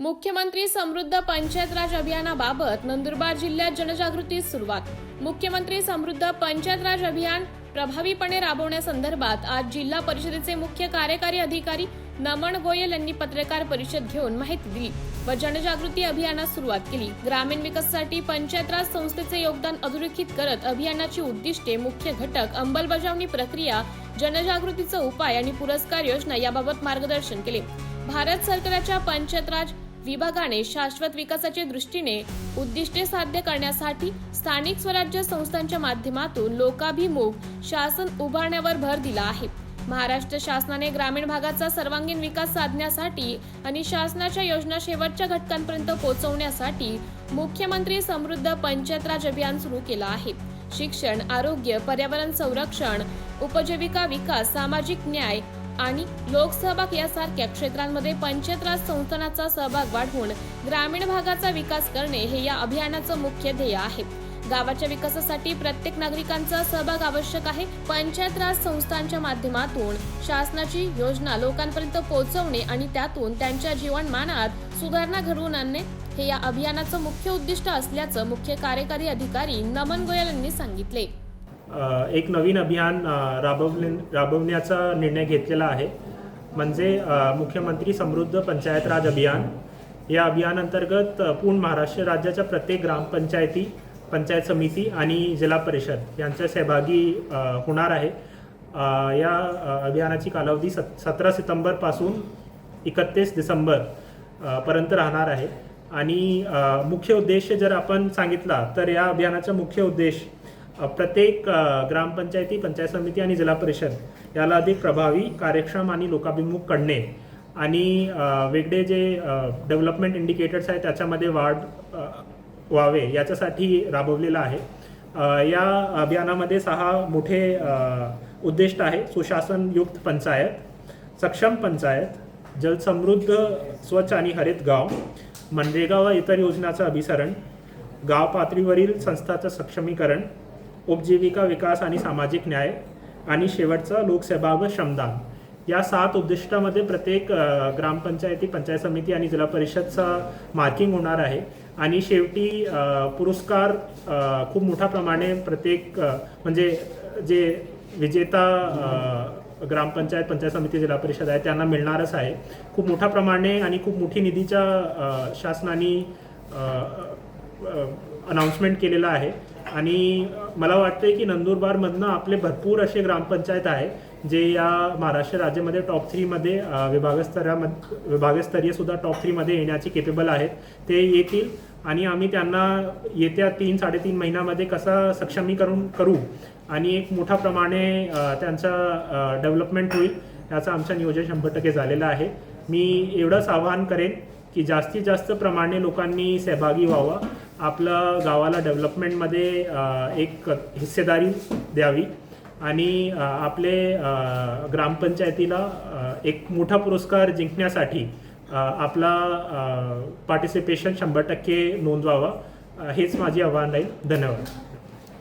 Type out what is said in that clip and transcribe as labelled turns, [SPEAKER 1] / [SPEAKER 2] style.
[SPEAKER 1] मुख्यमंत्री समृद्ध पंचायत राज अभियानाबाबत नंदुरबार जिल्ह्यात जनजागृतीस सुरुवात. मुख्यमंत्री समृद्ध पंचायत राज अभियान प्रभावीपणे राबवण्यासंदर्भात आज जिल्हा परिषदेचे मुख्य कार्यकारी अधिकारी नमन गोयल यांनी पत्रकार परिषद घेऊन माहिती दिली व जनजागृती अभियानास सुरुवात केली. ग्रामीण विकासासाठी पंचायत राज संस्थेचे योगदान अधोरेखित करत अभियानाची उद्दिष्टे मुख्य घटक अंमलबजावणी प्रक्रिया जनजागृतीचा उपाय आणि पुरस्कार योजना याबाबत मार्गदर्शन केले. भारत सरकारच्या पंचायत राज विभागाने शाश्वत विकासाच्या दृष्टीने उद्दिष्टे साध्य करण्यासाठी स्थानिक स्वराज्य संस्थांच्या माध्यमातून लोकाभिमुख शासन उभारण्यावर भर दिला आहे. महाराष्ट्र शासनाने ग्रामीण भागाचा सर्वांगीण विकास साधण्यासाठी आणि शासनाच्या योजना शेवटच्या घटकांपर्यंत पोहोचवण्यासाठी मुख्यमंत्री समृद्ध पंचायत राज अभियान सुरू केलं आहे. शिक्षण आरोग्य पर्यावरण संरक्षण उपजीविका विकास सामाजिक न्याय आणि लोकसहभाग यासारख्या क्षेत्रांमध्ये पंचायत राज संस्थानाचा सहभाग वाढवून ग्रामीण भागाचा विकास करणे हे या अभियानाचं मुख्य ध्येय आहे. गावाच्या विकासासाठी प्रत्येक नागरिकांचा सहभाग आवश्यक आहे. पंचायत राज संस्थांच्या माध्यमातून शासनाची योजना लोकांपर्यंत पोहोचवणे आणि त्यातून त्यांच्या जीवनमानात सुधारणा घडवून आणणे हे या अभियानाचं मुख्य उद्दिष्ट असल्याचं मुख्य कार्यकारी अधिकारी नमन गोयल यांनी सांगितले.
[SPEAKER 2] एक नवीन अभियान राबवले राबवण्याचा निर्णय घेतलेला आहे. म्हणजे मुख्यमंत्री समृद्ध पंचायत राज अभियान. या अभियानांतर्गत अंतर्गत पूर्ण महाराष्ट्र राज्याच्या प्रत्येक ग्रामपंचायती पंचायत समिती आणि जिल्हा परिषद यांच्या सहभागी होणार आहे. या अभियानाची कालावधी सत सतरा सप्टेंबरपासून एकतीस डिसेंबर पर्यंत राहणार आहे. आणि मुख्य उद्देश जर आपण सांगितला तर या अभियानाचा मुख्य उद्देश प्रत्येक ग्रामपंचायती पंचायत समिती आणि जिल्हा परिषद याला अधिक प्रभावी कार्यक्षम आणि लोकाभिमुख करणे आणि वेगळे जे डेव्हलपमेंट इंडिकेटर्स आहेत त्याच्यामध्ये वाढ व्हावे याच्यासाठी राबवलेलं आहे. या अभियानामध्ये सहा मोठे उद्दिष्ट आहे. सुशासनयुक्त पंचायत सक्षम पंचायत जलसमृद्ध स्वच्छ आणि हरित गाव मनरेगा व इतर योजनाचं अभिसरण गाव पातळीवरील संस्थाचं सक्षमीकरण उपजीविका विकास आणि सामाजिक न्याय आणि शेवटचं लोकसहभाग व श्रमदान या सात उद्दिष्टामध्ये प्रत्येक ग्रामपंचायती पंचायत समिती आणि जिल्हा परिषदचं मार्किंग होणार आहे आणि शेवटी पुरस्कार खूप मोठ्या प्रमाणे प्रत्येक म्हणजे जे विजेता ग्रामपंचायत पंचायत समिती जिल्हा परिषद आहे त्यांना मिळणारच आहे खूप मोठ्या प्रमाणे आणि खूप मोठी निधीच्या शासनाने अनाऊन्समेंट केलेला आहे आणि मला वाटतं की नंदुरबारमधनं आपले भरपूर असे ग्रामपंचायत आहे जे या महाराष्ट्र राज्यामध्ये टॉप थ्रीमध्ये विभागस्तरामध्ये विभागस्तरीय सुद्धा टॉप थ्रीमध्ये येण्याचे केपेबल आहेत. ते येतील आणि आम्ही त्यांना येत्या तीन साडेतीन महिन्यामध्ये कसं सक्षमीकरण करू आणि एक मोठ्या प्रमाणे त्यांचा त्यांचं डेव्हलपमेंट होईल याचं आमचं नियोजन शंभर टक्के झालेलं आहे. मी एवढंच आवाहन करेन की जास्तीत जास्त प्रमाणे लोकांनी सहभागी व्हावा. आपलं गावाला डेव्हलपमेंटमध्ये एक हिस्सेदारी द्यावी. आणि आपले ग्रामपंचायतीला एक मोठा पुरस्कार जिंकण्यासाठी आपला पार्टिसिपेशन शंभर टक्के नोंदवावा. हेच माझी आव्हान राहील. धन्यवाद.